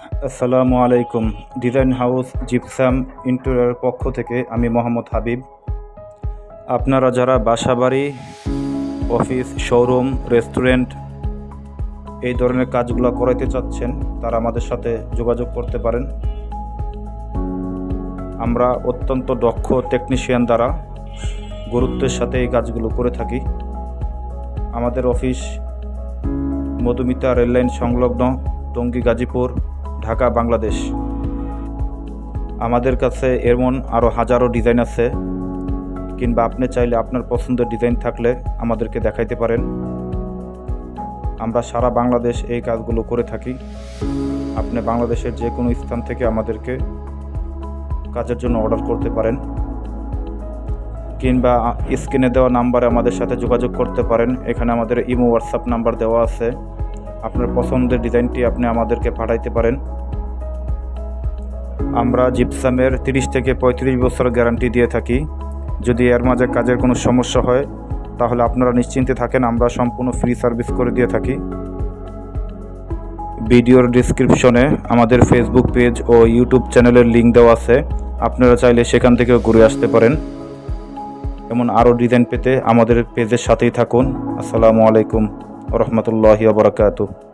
আসসালামু আলাইকুম। Design house gypsum interior পক্ষ থেকে আমি মোহাম্মদ হাবিব। আপনারা যারা বাসাবাড়ি, অফিস শোরুম রেস্টুরেন্ট এই ধরনের কাজগুলো করাইতে চাচ্ছেন, তারা আমাদের সাথে যোগাযোগ করতে পারেন। আমরা অত্যন্ত দক্ষ টেকনিশিয়ান দ্বারা গুরুত্বের সাথে এই কাজগুলো করে থাকি। আমাদের অফিস মধুমিতা রেললাইন সংলগ্ন, টঙ্গী গাজীপুর ঢাকা, বাংলাদেশ। আমাদের কাছে এমন আরও হাজারো ডিজাইন আছে, কিংবা আপনি চাইলে আপনার পছন্দের ডিজাইন থাকলে আমাদেরকে দেখাইতে পারেন। আমরা সারা বাংলাদেশ এই কাজগুলো করে থাকি। আপনি বাংলাদেশের যে কোনো স্থান থেকে আমাদেরকে কাজের জন্য অর্ডার করতে পারেন, কিংবা স্ক্রিনে দেওয়া নাম্বারে আমাদের সাথে যোগাযোগ করতে পারেন। এখানে আমাদের ইমো, হোয়াটসঅ্যাপ নাম্বার দেওয়া আছে। আপনার পছন্দের ডিজাইনটি আপনি আমাদেরকে পাঠাইতে পারেন। আমরা জিপসামের তিরিশ থেকে পঁয়ত্রিশ বছর গ্যারান্টি দিয়ে থাকি। যদি এর মাঝে কাজের কোনো সমস্যা হয়, তাহলে আপনারা নিশ্চিন্তে থাকেন, আমরা সম্পূর্ণ ফ্রি সার্ভিস করে দিয়ে থাকি। ভিডিওর ডিসক্রিপশনে আমাদের ফেসবুক পেজ ও ইউটিউব চ্যানেলের লিঙ্ক দেওয়া আছে। আপনারা চাইলে সেখান থেকেও ঘুরে আসতে পারেন। এমন আরও ডিজাইন পেতে আমাদের পেজের সাথেই থাকুন। আসসালামু আলাইকুম। ورحمة الله وبركاته.